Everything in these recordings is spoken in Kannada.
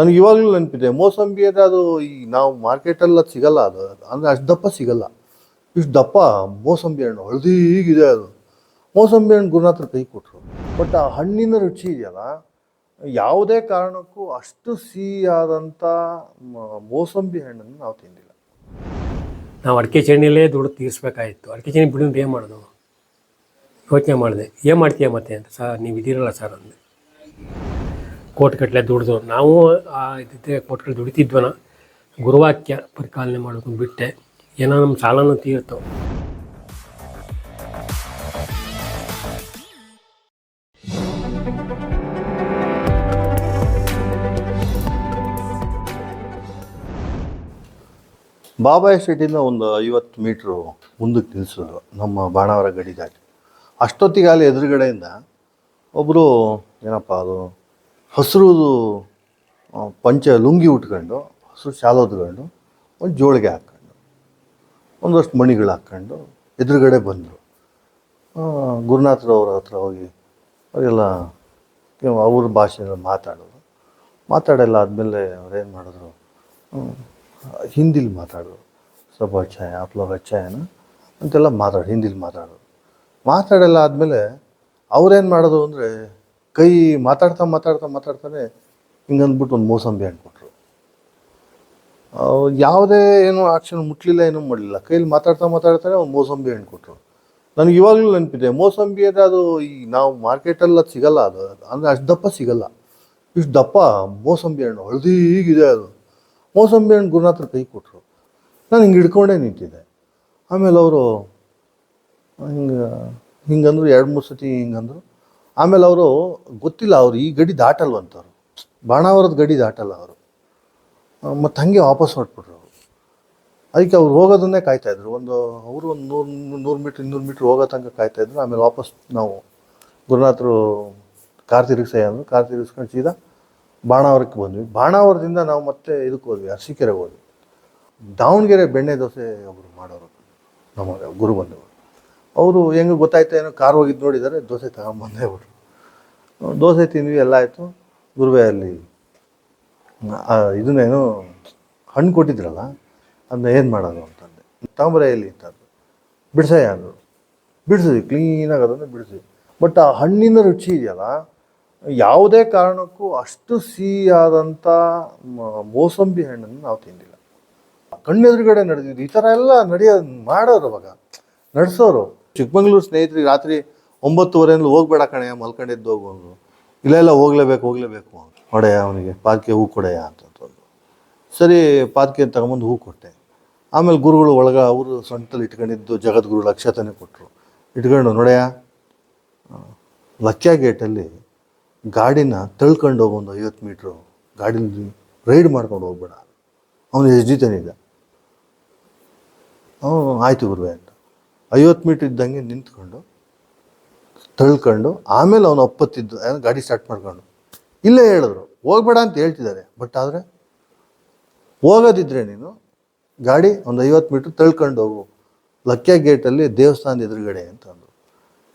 ನನಗೆ ಇವಾಗಲೂ ನೆನಪಿದೆ ಮೋಸಂಬಿ ಅಂದರೆ ಅದು ಈ ನಾವು ಮಾರ್ಕೆಟಲ್ಲಿ ಅದು ಸಿಗಲ್ಲ ಅದು ಅಂದರೆ ಅಷ್ಟು ದಪ್ಪ ಸಿಗಲ್ಲ. ಇಷ್ಟು ದಪ್ಪ ಮೋಸಂಬಿ ಹಣ್ಣು ಹಳದಿಗಿದೆ ಅದು. ಮೋಸಂಬಿ ಹಣ್ಣು ಗುರುನಾಥರ ಕೈ ಕೊಟ್ಟರು ಬಟ್ ಆ ಹಣ್ಣಿನ ರುಚಿ ಇದೆಯಲ್ಲ, ಯಾವುದೇ ಕಾರಣಕ್ಕೂ ಅಷ್ಟು ಸಿಹಿಯಾದಂಥ ಮೋಸಂಬಿ ಹಣ್ಣನ್ನು ನಾವು ತಿಂದಿಲ್ಲ. ನಾವು ಅಡಿಕೆ ಚೆಣ್ಣಿಲ್ಲೇ ದುಡ್ಡು ತೀರಿಸ್ಬೇಕಾಗಿತ್ತು ಅಡಿಕೆ ಚಣಿ ಬಿಡೋದು ಏನು ಮಾಡೋದು? ಯೋಚನೆ ಮಾಡಿದೆ. ಏನು ಮಾಡ್ತೀಯ ಮತ್ತೆ ಅಂತ? ಸರ್ ನೀವು ಇದ್ದೀರಲ್ಲ ಸರ್ ಅಂದೆ. ಕೋಟ್ಗಟ್ಟಲೆ ದುಡ್ದು. ನಾವು ಆ ಇದ್ದಿದ್ದೆ ಕೋಟ್ಗಳು ದುಡಿತಿದ್ವನ. ಗುರುವಾಕ್ಯ ಪರಿಪಾಲನೆ ಮಾಡ್ಕೊಂಡು ಬಿಟ್ಟೆ. ಏನೋ ನಮ್ಮ ಸಾಲನೂ ತೀರ್ತು. ಬಾಬಾಯ್ ಸ್ಟ್ರೀಟಿಂದ ಒಂದು ಐವತ್ತು ಮೀಟ್ರು ಮುಂದಕ್ಕೆ ನಿಲ್ಲಿಸಿದ್ರು ನಮ್ಮ ಬಾಣಾವರ ಗಡಿ ದಾಟಿ ಅಷ್ಟೊತ್ತಿಗೆ ಅಲ್ಲಿ ಎದುರುಗಡೆಯಿಂದ ಒಬ್ಬರು ಏನಪ್ಪ ಅದು ಹಸಿರುದು ಪಂಚೆ ಲುಂಗಿ ಉಟ್ಕೊಂಡು, ಹಸಿರು ಶಾಲ ಒಂದು ಜೋಳಿಗೆ ಹಾಕ್ಕೊಂಡು, ಒಂದಷ್ಟು ಮಣಿಗಳು ಹಾಕ್ಕೊಂಡು ಎದುರುಗಡೆ ಬಂದರು. ಗುರುನಾಥರವ್ರ ಹತ್ರ ಹೋಗಿ ಅವರೆಲ್ಲ ಅವ್ರ ಭಾಷೆಯಲ್ಲಿ ಮಾತಾಡೋದು. ಮಾತಾಡೆಲ್ಲ ಆದಮೇಲೆ ಅವ್ರೇನು ಮಾಡಿದ್ರು? ಹಿಂದಿಲಿ ಮಾತಾಡೋದು. ಸ್ವಲ್ಪ ಅಚ್ಚಾಯ ಆಪ್ ಲೋಗ ಅಚ್ಚಾಯನ ಅಂತೆಲ್ಲ ಮಾತಾಡಿ, ಹಿಂದಿಲಿ ಮಾತಾಡೋದು. ಮಾತಾಡೆಲ್ಲ ಆದಮೇಲೆ ಅವ್ರೇನು ಮಾಡೋದು ಅಂದರೆ ಕೈ ಮಾತಾಡ್ತಾ ಮಾತಾಡ್ತಾ ಮಾತಾಡ್ತಾನೆ ಹಿಂಗಂದ್ಬಿಟ್ಟು ಒಂದು ಮೋಸಂಬಿ ಕೊಟ್ಟರು ಯಾವುದೇ ಏನು ಆಕ್ಷನ್ ಮುಟ್ಲಿಲ್ಲ, ಏನೂ ಮಾಡಲಿಲ್ಲ. ಕೈಲಿ ಮಾತಾಡ್ತಾ ಮಾತಾಡ್ತಾನೆ ಒಂದು ಮೋಸಂಬಿ ಕೊಟ್ಟರು ನನಗೆ ಇವಾಗಲೂ ನೆನಪಿದೆ ಮೋಸಂಬಿ ಅಂದರೆ ಅದು ಈ ನಾವು ಮಾರ್ಕೆಟಲ್ಲಿ ಅದು ಸಿಗಲ್ಲ, ಅದು ಅಂದರೆ ಅಷ್ಟು ದಪ್ಪ ಸಿಗಲ್ಲ. ಇಷ್ಟು ದಪ್ಪ ಮೋಸಂಬಿ ಹಣ್ಣು ಹಳದಿಗಿದೆ ಅದು. ಮೋಸಂಬಿ ಹಣ್ಣು ಗುರುನಾಥ್ರ ಕೈ ಕೊಟ್ಟರು ನಾನು ಹಿಂಗೆ ಹಿಡ್ಕೊಂಡೇ ನಿಂತಿದ್ದೆ. ಆಮೇಲೆ ಅವರು, ಹಿಂಗೆ, ಹಿಂಗಂದ್ರು, ಎರಡು ಮೂರು ಸತಿ ಹಿಂಗಂದ್ರು. ಆಮೇಲೆ ಅವರು ಗೊತ್ತಿಲ್ಲ, ಅವರು ಈ ಗಡಿ ದಾಟಲ್ವಂತವ್ರು. ಬಾಣಾವರದ ಗಡಿ ದಾಟಲ್ಲ ಅವರು. ಮತ್ತು ಹಾಗೆ ವಾಪಸ್ ಹೊರಟ್ಬಿಟ್ರು ಅವರು. ಅದಕ್ಕೆ ಅವ್ರು ಹೋಗೋದನ್ನೇ ಕಾಯ್ತಾಯಿದ್ರು ಒಂದು, ಅವರು ಒಂದು ನೂರು ನೂರು ಮೀಟ್ರ್, ಇನ್ನೂರು ಮೀಟ್ರ್ ಹೋಗೋ ತನಕ ಕಾಯ್ತಾಯಿದ್ರು ಆಮೇಲೆ ವಾಪಸ್ ನಾವು ಗುರುನಾಥರು ಕಾರ್ ತಿರುಗಿಸೇ ಅಂದರು. ಕಾರ್ ತಿರುಗಿಸ್ಕೊಂಡು ಸೀದಾ ಬಾಣಾವರಕ್ಕೆ ಬಂದ್ವಿ. ಬಾಣಾವರದಿಂದ ನಾವು ಮತ್ತೆ ಇದಕ್ಕೆ ಹೋದ್ವಿ, ಅರಸೀಕೆರೆಗೆ ಹೋದ್ವಿ. ದಾವಣಗೆರೆ ಬೆಣ್ಣೆ ದೋಸೆ ಒಬ್ಬರು ಮಾಡೋರು, ನಮ್ಮ ಗುರು ಬಂದವರು. ಅವರು ಹೆಂಗೆ ಗೊತ್ತಾಯ್ತು, ಏನೋ ಕಾರ್ ಹೋಗಿದ್ದು ನೋಡಿದರೆ ದೋಸೆ ತಗೊಂಬಂದೇ ಬಿಟ್ರು ದೋಸೆ ತಿಂದ್ವಿ ಎಲ್ಲ ಆಯಿತು. ಗುರುವೆ ಅಲ್ಲಿ ಆ, ಇದನ್ನೇನು ಹಣ್ಣು ಕೊಟ್ಟಿದ್ರಲ್ಲ ಅದನ್ನ ಏನು ಮಾಡೋದು ಅಂತಂದೆ. ತಾಮ್ರ ಎಲ್ಲಿ ಅಂತಂದು ಬಿಡ್ಸಯ್ಯ ಅಂದರು ಬಿಡಿಸಿದ್ವಿ ಕ್ಲೀನಾಗಿ ಅದನ್ನು ಬಿಡಿಸಿದ್ವಿ. ಬಟ್ ಆ ಹಣ್ಣಿನ ರುಚಿ ಇದೆಯಲ್ಲ ಯಾವುದೇ ಕಾರಣಕ್ಕೂ ಅಷ್ಟು ಸಿಹಿಯಾದಂಥ ಮೋಸಂಬಿ ಹಣ್ಣನ್ನು ನಾವು ತಿಂದಿಲ್ಲ. ಕಣ್ಣೆದುರುಗಡೆ ನಡೆದಿದ್ವಿ ಈ ಥರ ಎಲ್ಲ ನಡೆಯೋ ಮಾಡೋರು ಅವಾಗ ನಡೆಸೋರು. ಚಿಕ್ಕಮಂಗ್ಳೂರು ಸ್ನೇಹಿತರಿಗೆ ರಾತ್ರಿ ಒಂಬತ್ತುವರೆಯಿಂದ ಹೋಗ್ಬೇಡ ಕಣಯ್ಯ ಮಲ್ಕೊಂಡಿದ್ದು ಹೋಗು ಅಂದರು. ಇಲ್ಲ ಇಲ್ಲ, ಹೋಗ್ಲೇಬೇಕು ಹೋಗ್ಲೇಬೇಕು ಹೊಡೆಯ ಅವನಿಗೆ ಪಾತ್ಕೆ ಹೂ ಕೊಡೆಯ ಅಂತಂದು ಸರಿ ಪಾತ್ಕೆ ತಗೊಂಬಂದು ಹೂ ಕೊಟ್ಟೆ. ಆಮೇಲೆ ಗುರುಗಳು ಒಳಗ ಅವರು ಸೊಂಟದಲ್ಲಿ ಇಟ್ಕೊಂಡಿದ್ದು ಜಗದ್ಗುರು ಅಕ್ಷತನೇ ಕೊಟ್ಟರು ಇಟ್ಕೊಂಡು, ನೋಡೆಯ ಲಕ್ಯ ಗೇಟಲ್ಲಿ ಗಾಡಿನ ತಳ್ಕೊಂಡು ಹೋಗೊಂದು ಐವತ್ತು ಮೀಟ್ರು ಗಾಡೀಲಿ ರೈಡ್ ಮಾಡ್ಕೊಂಡು ಹೋಗ್ಬೇಡ. ಅವನು ತಾನಿದ್ದ ಅವನು, ಆಯ್ತು ಗುರುವೆ ಅಂತ. ಐವತ್ತು ಮೀಟ್ರ್ ಇದ್ದಂಗೆ ನಿಂತ್ಕೊಂಡು ತಳ್ಕೊಂಡು ಆಮೇಲೆ ಅವನು ಒಪ್ಪತ್ತಿದ್ದು ಗಾಡಿ ಸ್ಟಾರ್ಟ್ ಮಾಡ್ಕೊಂಡು. ಇಲ್ಲೇ ಹೇಳಿದ್ರು. ಹೋಗ್ಬೇಡ ಅಂತ ಹೇಳ್ತಿದ್ದಾರೆ. ಬಟ್ ಆದರೆ ಹೋಗೋದಿದ್ರೆ ನೀನು ಗಾಡಿ ಒಂದು ಐವತ್ತು ಮೀಟ್ರ್ ತಳ್ಕೊಂಡು ಹೋಗು. ಲಕ್ಕೆ ಗೇಟಲ್ಲಿ ದೇವಸ್ಥಾನದ ಎದುರುಗಡೆ ಅಂತಂದ್ರು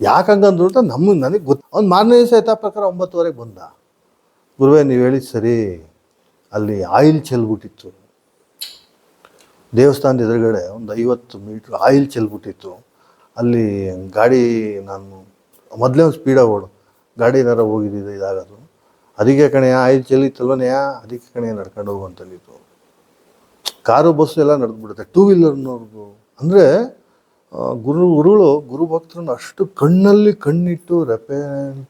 ಯಾಕೆ ಹಂಗಂದ್ರು ಅಂತ ನಮಗೆ ನನಗೆ ಗೊತ್ತು ಅವ್ನು ಮಾರನೇ ದಿವಸ ಆಯ್ತಾ ಪ್ರಕಾರ ಒಂಬತ್ತುವರೆಗೆ ಬಂದ. ಗುರುವೇ ನೀವು ಹೇಳಿ ಸರಿ. ಅಲ್ಲಿ ಆಯಿಲ್ ಚೆಲ್ಬಿಟ್ಟಿತ್ತು. ದೇವಸ್ಥಾನದ ಎದುರುಗಡೆ ಒಂದು ಐವತ್ತು ಮೀಟ್ರ್ ಆಯಿಲ್ ಚೆಲ್ಬಿಟ್ಟಿತ್ತು. ಅಲ್ಲಿ ಗಾಡಿ ನಾನು ಮೊದಲೇ ಒಂದು ಸ್ಪೀಡಾಗಿ ಓಡು. ಗಾಡಿ ಏನಾರ ಹೋಗಿದ್ದು ಇದಾಗೋದು. ಅದಕ್ಕೆ ಕಣೆಯ ಆಯಿಲ್ ಚೆಲ್ಲಿತ್ತಲ್ವನೇ ಅದಕ್ಕೆ ಕಣೆಯ ನಡ್ಕೊಂಡು ಹೋಗು ಅಂತಂದಿತ್ತು ಕಾರು ಬಸ್ಸು ಎಲ್ಲ ನಡೆದ್ಬಿಡುತ್ತೆ. ಟೂ ವೀಲರ್ನವ್ರದ್ದು ಅಂದರೆ ಗುರು, ಗುರುಗಳು, ಗುರು ಭಕ್ತರನ್ನ ಅಷ್ಟು ಕಣ್ಣಲ್ಲಿ ಕಣ್ಣಿಟ್ಟು ರೆಪೆ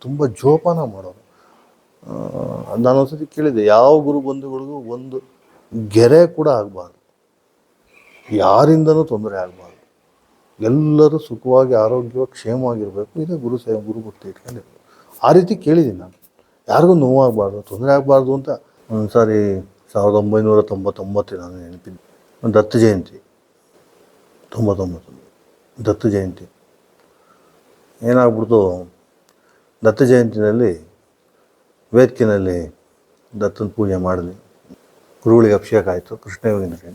ತುಂಬ ಜೋಪಾನ ಮಾಡೋರು ನಾನು ಒಂದ್ಸತಿ ಕೇಳಿದೆ ಯಾವ ಗುರು ಬಂಧುಗಳಿಗೂ ಒಂದು ಗೆರೆ ಕೂಡ ಆಗಬಾರ್ದು. ಯಾರಿಂದನೂ ತೊಂದರೆ ಆಗಬಾರ್ದು. ಎಲ್ಲರೂ ಸುಖವಾಗಿ, ಆರೋಗ್ಯವಾಗಿ, ಕ್ಷೇಮವಾಗಿರಬೇಕು. ಇದೇ ಗುರು ಸೇವೆ, ಗುರು ಭಕ್ತಿ ಇಟ್ಕೊಂಡಿರ್ಬೇಕು ಆ ರೀತಿ ಕೇಳಿದ್ದೀನಿ ನಾನು. ಯಾರಿಗೂ ನೋವಾಗಬಾರ್ದು, ತೊಂದರೆ ಆಗಬಾರ್ದು ಅಂತ ಒಂದು ಸಾರಿ ಸಾವಿರದ ಒಂಬೈನೂರ ತೊಂಬತ್ತೊಂಬತ್ತು ನಾನು ನೆನಪಿದ್ದೆ ದತ್ತ ಜಯಂತಿ. ತೊಂಬತ್ತೊಂಬತ್ತು ದತ್ತ ಜಯಂತಿ. ಏನಾಗ್ಬಿಡ್ತು? ದತ್ತ ಜಯಂತಿನಲ್ಲಿ ವೇದಿಕೆಯಲ್ಲಿ ದತ್ತನ ಪೂಜೆ ಮಾಡಿದ್ವಿ ಗುರುಗಳಿಗೆ ಅಭಿಷೇಕ ಆಯಿತು. ಕೃಷ್ಣ ಯೋಗಿನಕ್ಕೆ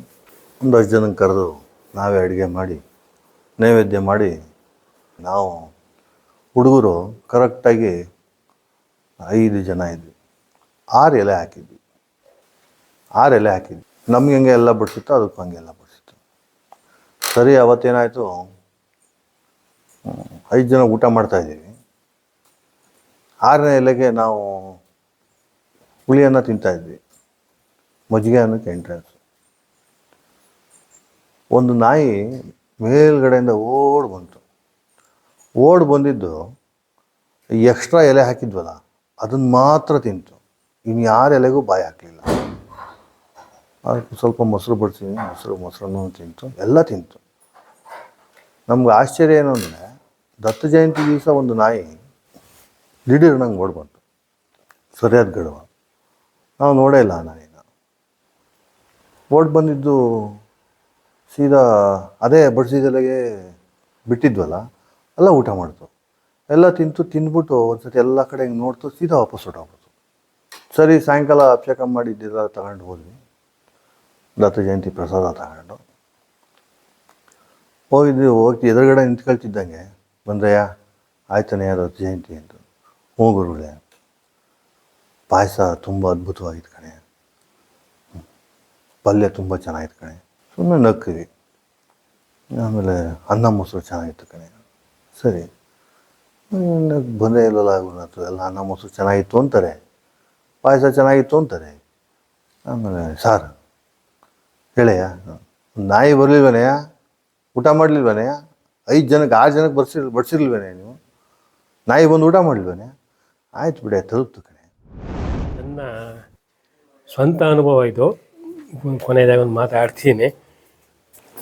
ಒಂದು ಹತ್ತು ಜನಕ್ಕೆ ಕರೆದು ನಾವೇ ಅಡುಗೆ ಮಾಡಿ ನೈವೇದ್ಯ ಮಾಡಿ ನಾವು ಹುಡುಗರು ಕರೆಕ್ಟಾಗಿ ಐದು ಜನ ಇದ್ವಿ. ಆರು ಎಲೆ ಹಾಕಿದ್ವಿ. ಆರು ಎಲೆ ಹಾಕಿದ್ವಿ. ನಮ್ಗೆ ಹೆಂಗೆ ಎಲ್ಲ ಬಿಡ್ಸಿತ್ತು, ಅದಕ್ಕೂ ಹಂಗೆ ಎಲ್ಲ ಬಿಡಿಸಿತ್ತು. ಸರಿ, ಅವತ್ತೇನಾಯಿತು? ಐದು ಜನ ಊಟ ಮಾಡ್ತಾ ಇದ್ದೀವಿ. ಆರನೇ ಎಲೆಗೆ ನಾವು ಹುಳಿಯನ್ನು ತಿಂತಾ ಇದ್ವಿ. ಮಜ್ಜಿಗೆ ಅನ್ನಕ್ಕೆ ಎಂಟ್ರೆನ್ಸ್ ಒಂದು ನಾಯಿ ಮೇಲ್ಗಡೆಯಿಂದ ಓಡ್ ಬಂತು. ಓಡ್ ಬಂದಿದ್ದು ಎಕ್ಸ್ಟ್ರಾ ಎಲೆ ಹಾಕಿದ್ವಲ್ಲ ಅದನ್ನು ಮಾತ್ರ ತಿಂತು. ಇನ್ನು ಯಾರ ಎಲೆಗೂ ಬಾಯಿ ಹಾಕಲಿಲ್ಲ. ಅದಕ್ಕೆ ಸ್ವಲ್ಪ ಮೊಸರು ಬಡ್ತೀನಿ ಮೊಸರು, ಮೊಸರನ್ನು ತಿಂತು, ಎಲ್ಲ ತಿಂತು. ನಮ್ಗೆ ಆಶ್ಚರ್ಯ ಏನು ಅಂದರೆ, ದತ್ತ ಜಯಂತಿ ದಿವಸ ಒಂದು ನಾಯಿ ದಿಢೀರ್ ನಂಗೆ ಓಡ್ ಬಂತು. ಸರಿಯಾದ ಗಡುವ. ನಾವು ನೋಡೇ ಇಲ್ಲ ನಾಯಿನ. ಓಡ್ ಬಂದಿದ್ದು ಸೀದಾ ಅದೇ ಬಡಿಸಿದೆಲೆಗೆ ಬಿಟ್ಟಿದ್ವಲ್ಲ, ಎಲ್ಲ ಊಟ ಮಾಡ್ತು. ಎಲ್ಲ ತಿಂತು, ತಿಂದ್ಬಿಟ್ಟು ಒಂದ್ಸತಿ ಎಲ್ಲ ಕಡೆ ಹಿಂಗೆ ನೋಡ್ತು, ಸೀದಾ ವಾಪಸ್ ಹೊಟ್ಟೋಗ್ಬಿಡ್ತು ಸರಿ, ಸಾಯಂಕಾಲ ಅಭಿಷೇಕ ಮಾಡಿದ್ದೆಲ್ಲ ತಗೊಂಡು ಹೋದ್ವಿ. ದತ್ತ ಜಯಂತಿ ಪ್ರಸಾದ ತಗೊಂಡು. ಹೋಗಿದ್ವಿ ಹೋಗಿ ಎದುರುಗಡೆ ನಿಂತ್ಕೊಳ್ತಿದ್ದಂಗೆ, ಬಂದ್ರಯ್ಯ ಆಯ್ತಾನೆ ದತ್ತ ಜಯಂತಿ ಅಂತ. ಹ್ಞೂ ಗುರುಗಳೇ. ಪಾಯಸ ತುಂಬ ಅದ್ಭುತವಾಗಿತ್ತು ಕಣೆ. ಪಲ್ಯ ತುಂಬ ಚೆನ್ನಾಗಿತ್ತು ಕಣೆ. ಸುಮ್ಮನೆ ನಕ್ಕಿವಿ ಆಮೇಲೆ ಅನ್ನ ಮೊಸರು ಚೆನ್ನಾಗಿತ್ತು ಕಣೆ. ಸರಿ. ಬಂದೇ ಇಲ್ಲಲ್ಲ ಆಗುತ್ತೆ ಎಲ್ಲ ಅನ್ನ ಮೊಸರು ಚೆನ್ನಾಗಿತ್ತು ಅಂತಾರೆ. ಪಾಯಸ ಚೆನ್ನಾಗಿತ್ತು ಅಂತಾರೆ. ಆಮೇಲೆ ಸಾರು, ಹೇಳಯ್ಯ. ನಾಯಿ ಬರಲಿಲ್ವೇನೆಯ ಊಟ ಮಾಡಲಿಲ್ವೇನೆಯ ಐದು ಜನಕ್ಕೆ, ಆರು ಜನಕ್ಕೆ ಬರ್ಸಿರ್ ಬಡ್ಸಿರ್ಲಿಲ್ವನೇ ನೀವು? ನಾಯಿ ಬಂದು ಊಟ ಮಾಡಲಿಲ್ವೇನೆ ಆಯ್ತು ಬಿಡೆ, ತಲುಪ್ತು ಕಣೆ. ನನ್ನ ಸ್ವಂತ ಅನುಭವ ಇದು. ಕೊನೆಯದಾಗ ಒಂದು ಮಾತಾಡ್ತೀನಿ.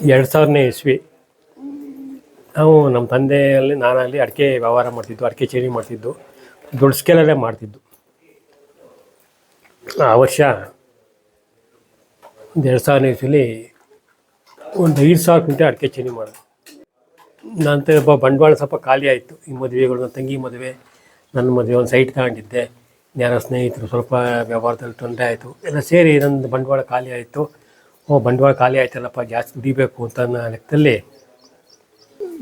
ಎರಡು ಸಾವಿರನೇ ಇಸ್ವಿ. ನಾವು ನಮ್ಮ ತಂದೆಯಲ್ಲಿ ನಾನಲ್ಲಿ ಅಡಿಕೆ ವ್ಯವಹಾರ ಮಾಡ್ತಿದ್ದು, ಅಡಿಕೆ ಚೇರಿ ಮಾಡ್ತಿದ್ದು, ದೊಡ್ಡ ಸ್ಕೇಲಲ್ಲೇ ಮಾಡ್ತಿದ್ದು. ಆ ವರ್ಷ ಒಂದು ಎರಡು ಸಾವಿರನೇ ಇಸ್ವಿಲಿ ಒಂದು ಐದು ಸಾವಿರ ಕ್ವಿಂಟಲ್ ಅಡಿಕೆ ಚೇರಿ ಮಾಡಿದೆ ನಂತರ ಒಬ್ಬ ಬಂಡವಾಳ ಸ್ವಲ್ಪ ಖಾಲಿ ಆಯಿತು. ಈ ಮದುವೆಗಳು ನನ್ನ ತಂಗಿ ಮದುವೆ, ನನ್ನ ಮದುವೆ ಒಂದು ಸೈಟ್ ತಗೊಂಡಿದ್ದೆ. ಯಾರೋ ಸ್ನೇಹಿತರು ಸ್ವಲ್ಪ ವ್ಯವಹಾರದಲ್ಲಿ ತೊಂದರೆ ಆಯಿತು. ಎಲ್ಲ ಸೇರಿ ನನ್ನ ಬಂಡವಾಳ ಖಾಲಿ ಆಯಿತು. ಓ, ಬಂಡವಾಳ ಖಾಲಿ ಆಯ್ತಲ್ಲಪ್ಪ, ಜಾಸ್ತಿ ದುಡಿಬೇಕು ಅಂತ ಅನ್ನೋ ಲೆಕ್ಕದಲ್ಲಿ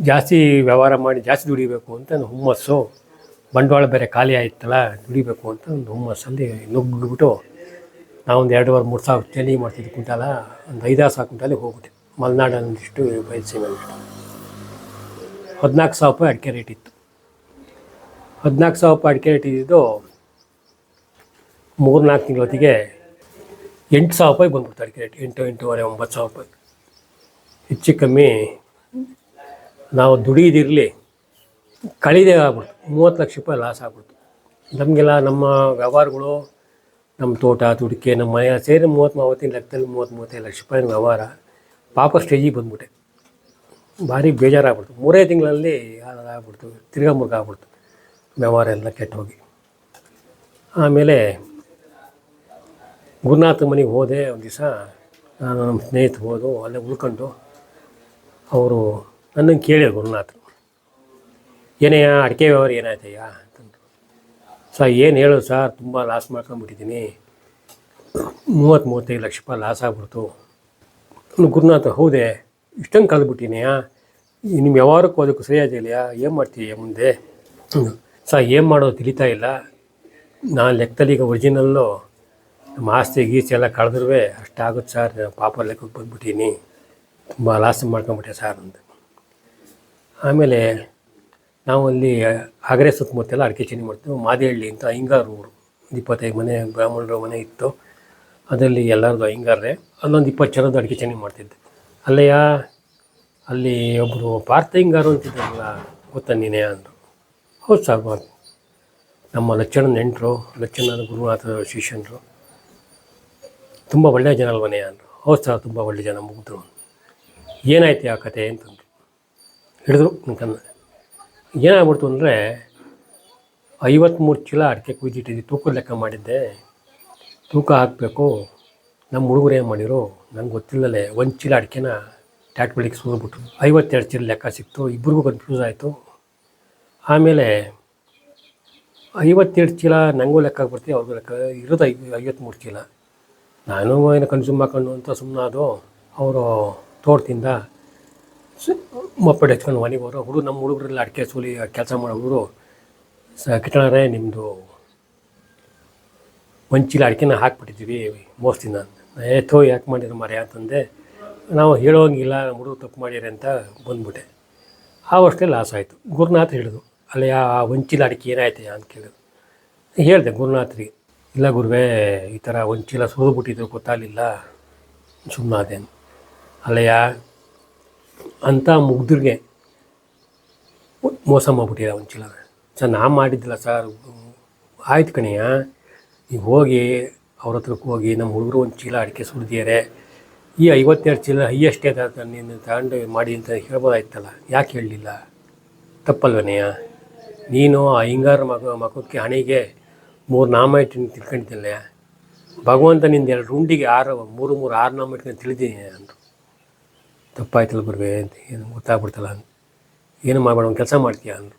ಜಾಸ್ತಿ ವ್ಯವಹಾರ ಮಾಡಿ ಜಾಸ್ತಿ ದುಡಿಬೇಕು ಅಂತ ಒಂದು ಹುಮ್ಮಸ್ಸು, ಬಂಡವಾಳ ಬೇರೆ ಖಾಲಿ ಆಯ್ತಲ್ಲ, ದುಡಿಬೇಕು ಅಂತ ಒಂದು ಹುಮ್ಮಸ್ಸಲ್ಲಿ ನುಗ್ಗಿಬಿಟ್ಟು ನಾವೊಂದು ಎರಡುವರೆ ಮೂರು ಸಾವಿರ ಚೆನ್ನಿ ಮಾಡ್ತಿದ್ದೆ ಕುಂಟಾಲ, ಒಂದು ಐದಾರು ಸಾವಿರ ಕುಂಟಾಲಿಗೆ ಹೋಗ್ಬಿಟ್ಟೆ ಮಲೆನಾಡು ಒಂದಿಷ್ಟು ಬಯಲುಸೀಮೆ ಒಂದಿಷ್ಟು ಹದಿನಾಲ್ಕು ಸಾವಿರ ರೂಪಾಯಿ ಅಡಿಕೆ ರೇಟ್ ಇತ್ತು. ಹದಿನಾಲ್ಕು ಸಾವಿರ ರೂಪಾಯಿ ಅಡಿಕೆ ರೇಟ್ ಇದ್ದಿದ್ದು ಮೂರು ನಾಲ್ಕು ತಿಂಗಳ ಹೊತ್ತಿಗೆ ಎಂಟು ಸಾವಿರ ರೂಪಾಯಿ ಬಂದ್ಬಿಡ್ತಾರೆ ಅಡಿಕೆ ರೇಟ್. ಎಂಟು, ಎಂಟೂವರೆ, ಒಂಬತ್ತು ಸಾವಿರ ರೂಪಾಯಿ. ಹೆಚ್ಚು ಕಮ್ಮಿ ನಾವು ದುಡಿದಿರಲಿ, ಕಳಿದೆ ಆಗ್ಬಿಡ್ತು. ಮೂವತ್ತು ಲಕ್ಷ ರೂಪಾಯಿ ಲಾಸ್ ಆಗ್ಬಿಡ್ತು. ನಮಗೆಲ್ಲ ನಮ್ಮ ವ್ಯವಹಾರಗಳು, ನಮ್ಮ ತೋಟ, ತುಡಿಕೆ, ನಮ್ಮ ಮನೆ ಸೇರಿ ಮೂವತ್ತು ಮೂವತ್ತಿನ ಲೆಕ್ಕದಲ್ಲಿ ಮೂವತ್ತು ಮೂವತ್ತೈದು ಲಕ್ಷ ರೂಪಾಯಿ ವ್ಯವಹಾರ ಪಾಪ ಸ್ಟೇಜಿಗೆ ಬಂದ್ಬಿಟ್ಟೆ. ಭಾರಿ ಬೇಜಾರಾಗ್ಬಿಡ್ತು. ಮೂರೇ ತಿಂಗಳಲ್ಲಿ ಆಗ್ಬಿಡ್ತು ತಿರ್ಗಾ ಮುರ್ಗ ಆಗ್ಬಿಡ್ತು. ವ್ಯವಹಾರ ಎಲ್ಲ ಕೆಟ್ಟೋಗಿ. ಆಮೇಲೆ ಗುರುನಾಥ ಮನೆಗೆ ಹೋದೆ ಒಂದು ದಿವಸ. ನಾನು ನಮ್ಮ ಸ್ನೇಹಿತರು ಹೋದು ಅಲ್ಲೇ ಉಳ್ಕೊಂಡು. ಅವರು ನನ್ನನ್ನು ಕೇಳಿದ್ರು ಗುರುನಾಥ ಏನಯ್ಯ ಅಡಿಕೆ ವ್ಯವಹಾರ ಏನಾಯ್ತಯ್ಯ? ಅಂತಂದರು. ಸರ್, ಏನು ಹೇಳೋದು ಸರ್, ತುಂಬ ಲಾಸ್ ಮಾಡ್ಕೊಂಡ್ಬಿಟ್ಟಿದ್ದೀನಿ. ಮೂವತ್ತು ಮೂವತ್ತೈದು ಲಕ್ಷ ರೂಪಾಯಿ ಲಾಸ್ ಆಗ್ಬಿಡ್ತು. ಗುರುನಾಥ ಹೌದೇ, ಇಷ್ಟೊಂದು ಕಳೆದ್ಬಿಟ್ಟಿನಿಯಾ ನಿಮ್ಮ ವ್ಯವಹಾರಕ್ಕೂ ಅದಕ್ಕೂ ಸರಿಯಾಗಿದೆಯಾ ಏನು ಮಾಡ್ತೀಯ ಮುಂದೆ? ಸರ್, ಏನು ಮಾಡೋದು ತಿಳಿತಾ ಇಲ್ಲ. ನಾನು ಲೆಕ್ಕದಲ್ಲಿ ಈಗ ಒರಿಜಿನಲ್ಲು ನಮ್ಮ ಆಸ್ತಿ ಗೀಸ್ತಿ ಎಲ್ಲ ಕಳೆದ್ರೂ ಅಷ್ಟಾಗುತ್ತೆ ಸರ್ ಪಾಪ ಲೆಕ್ಕಕ್ಕೆ ಬಂದ್ಬಿಟ್ಟೀನಿ ತುಂಬ ಲಾಸ್ ಮಾಡ್ಕೊಂಬಿಟ್ಟೆ ಸರ್ ಅಂತ ಆಮೇಲೆ ನಾವು ಅಲ್ಲಿ ಆಗರೆ ಸುತ್ತಮುತ್ತೆಲ್ಲ ಅಡಿಕೆ ಚೀನಿ ಮಾಡ್ತೀವಿ. ಮಾದೇಹಳ್ಳಿ ಅಂತ ಹಿಂಗಾರು ಊರು. ಒಂದು ಇಪ್ಪತ್ತೈದು ಮನೆ, ಬ್ರಾಹ್ಮಣರ ಮನೆ ಇತ್ತು. ಅದರಲ್ಲಿ ಎಲ್ಲರದು ಅಯ್ಯಂಗಾರೇ ಅಲ್ಲೊಂದು ಇಪ್ಪತ್ತು ಜನದ್ದು ಅಡಿಕೆ ಚೀನಿ ಮಾಡ್ತಿದ್ದೆ. ಅಲ್ಲಯ್ಯ, ಅಲ್ಲಿ ಒಬ್ಬರು ಪಾರ್ಥ ಹಿಂಗಾರು ಅಂತಿದ್ದಾರಲ್ಲ ಗೊತ್ತಾ ಅಂದರು. ಹೌದು ಸರ್. ನಮ್ಮ ಲಕ್ಷಣ ನೆಂಟರು, ಲಚ್ಚಣ್ಣನ ಗುರುನಾಥ ಶಿಷ್ಯನರು ತುಂಬ ಒಳ್ಳೆಯ ಜನ ಅಲ್ವನೇ ಅಂದರು ಹೌದು ಸರ್ ತುಂಬ ಒಳ್ಳೆಯ ಜನ ಮುಗಿದ್ರು. ಏನಾಯ್ತು ಆ ಕತೆ ಅಂತಂದರು ಹಿಡಿದ್ರು ನನ್ಕನ್ನ ಏನಾಗ್ಬಿಡ್ತು ಅಂದರೆ ಐವತ್ತ್ಮೂರು ಚೀಲ ಅಡಿಕೆ ಕುಯ್ದಿಟ್ಟಿದ್ದೆ ತೂಕದ ಲೆಕ್ಕ ಮಾಡಿದ್ದೆ. ತೂಕ ಹಾಕಬೇಕು. ನಮ್ಮ ಹುಡುಗರು ಏನು ಮಾಡಿರು ನಂಗೆ ಗೊತ್ತಿಲ್ಲಲೇ ಒಂದು ಚೀಲ ಅಡಿಕೆನ ಟ್ಯಾಟ್ ಬೆಳಿಗ್ಗೆ ಸುರಿದ್ಬಿಟ್ರು. ಐವತ್ತೆರಡು ಚೀಲ ಲೆಕ್ಕ ಸಿಕ್ತು ಇಬ್ಬರಿಗೂ ಕನ್ಫ್ಯೂಸ್ ಆಯಿತು. ಆಮೇಲೆ ಐವತ್ತೆರಡು ಚೀಲ ನನಗೂ ಲೆಕ್ಕ ಬರ್ತೀವಿ ಅವ್ರಿಗೂ ಲೆಕ್ಕ ಇರೋದು ಐ ಐವತ್ತ್ಮೂರು ಚೀಲ ನಾನು ಏನು ಕನ್ಸ್ಯೂಮ್ ಹಾಕೊಂಡು ಅಂತ ಸುಮ್ಮನಾದು ಅವರು ತೋಟದಿಂದ ಮಪ್ಪಡೆ ಹಚ್ಕೊಂಡು ಮನೆಗೆ ಹೋದ್ರು. ಹುಡುಗ ನಮ್ಮ ಹುಡುಗರೆಲ್ಲ ಅಡಿಕೆ ಸೂಲಿ ಕೆಲಸ ಮಾಡೋ ಹುಡುಗರು, ಸ ಕಿಟಣರೇ ನಿಮ್ಮದು ಒಂದು ಚೀಲ ಅಡಿಕೆನ ಹಾಕ್ಬಿಟ್ಟಿದ್ದೀವಿ ಮೋಸ್ತಿಂದ ಏತೋ ಯಾಕೆ ಮಾಡಿದ್ರು ಮರೆ ಅಂತಂದೆ. ನಾವು ಹೇಳೋಂಗಿಲ್ಲ ಹುಡುಗ ತಪ್ಪು ಮಾಡಿರಿ ಅಂತ ಬಂದ್ಬಿಟ್ಟೆ. ಆ ವರ್ಷದಲ್ಲಿ ಲಾಸ್ ಆಯಿತು. ಗುರುನಾಥ್ ಹೇಳಿದ್ರು, ಅಲ್ಲಿ ಆ ವಂಚಿಲ ಅಡಿಕೆ ಏನಾಯ್ತು ಅಂತ ಕೇಳಿದ್ರು. ಹೇಳಿದೆ ಗುರುನಾಥ್ರಿಗೆ ಇಲ್ಲ ಗುರುವೇ, ಈ ಥರ ಒಂಚಿಲ ಸುರಿದ್ಬಿಟ್ಟಿದ್ರು ಗೊತ್ತಾಗಲಿಲ್ಲ. ಸುಮ್ಮನಾದೆ ಅಲ್ಲಯ್ಯ, ಅಂತ ಮುಗ್ಧರಿಗೆ ಮೋಸ ಮಾಡಿಬಿಟ್ಟಿದೆ ಒಂದು ಚೀಲ ಸರ್ ನಾ ಮಾಡಿದ್ದಿಲ್ಲ ಸರ್. ಆಯ್ತು ಕಣಯ್ಯ. ನೀವು ಹೋಗಿ, ಅವ್ರ ಹತ್ರಕ್ಕೆ ಹೋಗಿ ನಮ್ಮ ಹುಡುಗರು ಒಂದು ಚೀಲ ಅಡಿಕೆ ಸುರಿದಿದ್ದಾರೆ ಈ ಐವತ್ತೆರಡು ಚೀಲ ಹೈಯೆಸ್ಟ್ ನೀನು ತಗೊಂಡು ಮಾಡಿ ಅಂತ ಹೇಳ್ಬೋದಾಯ್ತಲ್ಲ. ಯಾಕೆ ಹೇಳಲಿಲ್ಲ? ತಪ್ಪಲ್ವನೆಯ ನೀನು ಆ ಹಿಂಗಾರ ಮಗ ಮಗಕ್ಕೆ ಹಣೆಗೆ ಮೂರು ನಾಮ ಇಟ್ಟು ತಿಳ್ಕೊಂಡಿದ್ದಿಲ್ಲ ಭಗವಂತ ನಿಂದ ಎರಡು ರುಂಡಿಗೆ ಆರು, ಮೂರು ಮೂರು ಆರು ನಾಮ ಇಟ್ಕೊಂಡು ತಿಳಿದೀನಿ ಅಂದರು ತಪ್ಪಾಯ್ತಲ್ಲ ಬರ್ಬೇ ಅಂತ ಏನು ಗೊತ್ತಾಗ್ಬಿಡ್ತಲ್ಲ ಅಂತ. ಏನು ಮಾಡಬೇಡ, ಒಂದು ಕೆಲಸ ಮಾಡ್ತೀಯ ಅಂದರು.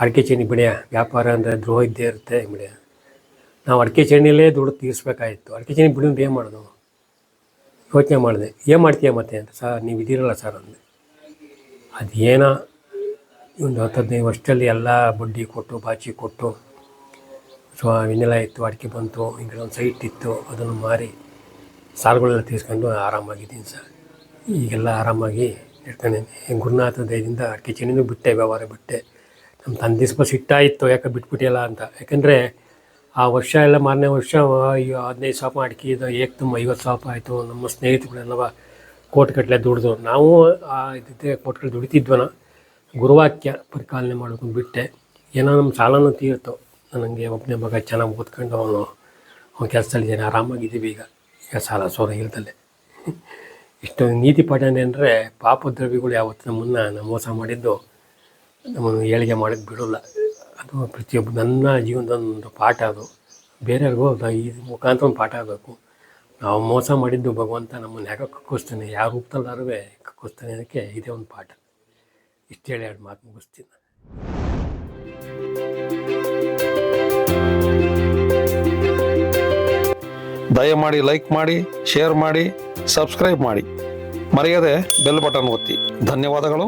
ಅಡಿಕೆ ಚೇಣಿ ಬಿಡಿಯ, ವ್ಯಾಪಾರ ಅಂದರೆ ದ್ರೋಹ ಇದ್ದೇ ಇರುತ್ತೆ ಬಿಡಿಯ. ನಾವು ಅಡಿಕೆ ಚೇಣಿಯಲ್ಲೇ ದುಡ್ಡು ತೀರಿಸ್ಬೇಕಾಗಿತ್ತು. ಅಡಿಕೆ ಚೇಣಿ ಬಿಡೋದು ಏನು ಮಾಡೋದು? ಯೋಚನೆ ಮಾಡಿದೆ. ಏನು ಮಾಡ್ತೀಯ ಮತ್ತೆ ಅಂತ. ಸರ್, ನೀವು ಇದ್ದೀರಲ್ಲ ಸರ್ ಅಂದೆ. ಅದೇನೋ ಒಂದು ಹತ್ತು ಹದಿನೈದು ವರ್ಷದಲ್ಲಿ ಎಲ್ಲ ಬಡ್ಡಿ ಕೊಟ್ಟು ಬಾಚಿ ಕೊಟ್ಟು ಸೊ ವಿನೆಲ ಇತ್ತು ಅಡಿಕೆ ಬಂತು. ಹಿಂಗೆ ಒಂದು ಸೈಟ್ ಇತ್ತು. ಅದನ್ನು ಮಾರಿ ಸಾಲುಗಳೆಲ್ಲ ತೀರಿಸ್ಕೊಂಡು ಆರಾಮಾಗಿದ್ದೀನಿ ಸರ್. ಈಗೆಲ್ಲ ಆರಾಮಾಗಿ ಇಟ್ಕೊಂಡಿದ್ದೀನಿ ಗುರುನಾಥ ದಯದಿಂದ ಅಡಿಕೆ ಚೆನ್ನೂ ಬಿಟ್ಟೆ, ವ್ಯವಹಾರ ಬಿಟ್ಟೆ. ನಮ್ಮ ತಂದೆ ಸ್ವಲ್ಪ ಸಿಟ್ಟಾಯಿತ್ತು ಯಾಕೆ ಬಿಟ್ಬಿಟ್ಟಿಲ್ಲ ಅಂತ. ಯಾಕಂದರೆ ಆ ವರ್ಷ ಎಲ್ಲ ಮಾರನೇ ವರ್ಷ ಹದಿನೈದು ಸಾವಿರ ಅಡಿಕೆ ಇದು ಏಕ್ ತುಂಬ ಐವತ್ತು ಸಾವಿರ ಆಯಿತು. ನಮ್ಮ ಸ್ನೇಹಿತರುಗಳೆಲ್ಲವ ಕೋಟ್ಗಟ್ಟಲೆ ದುಡ್ದು. ನಾವು ಆ ಇದ್ದಿದ್ದೆ ಕೋಟ್ಗಳು ದುಡಿತಿದ್ವನ. ಗುರುವಾಕ್ಯ ಪರಿಪಾಲನೆ ಮಾಡ್ಕೊಂಡು ಬಿಟ್ಟೆ. ಏನೋ ನಮ್ಮ ಸಾಲನೂ ತೀರ್ತು. ನನಗೆ ಒಬ್ಬನೇ ಮಗ ಚೆನ್ನಾಗಿ ಓದ್ಕೊಂಡು ಅವನು, ಅವನ ಕೆಲಸದಲ್ಲಿದ್ದಾನೆ ಆರಾಮಾಗಿದ್ದೀವಿ ಈಗ. ಈಗ ಸಾಲ ಸೋರ ಇಲ್ದಲ್ಲೇ ಇಷ್ಟೊಂದು ನೀತಿ ಪಾಠನೆ ಅಂದರೆ ಪಾಪದ್ರವ್ಯಗಳು ಯಾವತ್ತು ನಮ್ಮನ್ನು ನಾವು ಮೋಸ ಮಾಡಿದ್ದು, ನಮ್ಮನ್ನು ಏಳಿಗೆ ಮಾಡೋಕ್ಕೆ ಬಿಡೋಲ್ಲ. ಅದು ಪ್ರತಿಯೊಬ್ಬ ನನ್ನ ಜೀವನದ ಒಂದು ಪಾಠ ಅದು. ಬೇರೆಯವ್ರಿಗೂ ಈ ಮುಖಾಂತರ ಒಂದು ಪಾಠ ಆಗಬೇಕು. ನಾವು ಮೋಸ ಮಾಡಿದ್ದು ಭಗವಂತ ನಮ್ಮನ್ನು ಯಾಕೆ ಕಕ್ಕಿಸ್ತಾನೆ? ಯಾವ ರೂಪದಲ್ಲಾರು ಕಕ್ಕಿಸ್ತಾನೆ ಅದಕ್ಕೆ ಇದೇ ಒಂದು ಪಾಠ. ಇಷ್ಟು ಹೇಳಿ ಎರಡು ಮಾತು ಮುಗಿಸ್ತೀನಿ ದಯಮಾಡಿ ಲೈಕ್ ಮಾಡಿ ಶೇರ್ ಮಾಡಿ ಸಬ್ಸ್ಕ್ರೈಬ್ ಮಾಡಿ. ಮರೆಯದೆ ಬೆಲ್ ಬಟನ್ ಒತ್ತಿ. ಧನ್ಯವಾದಗಳು.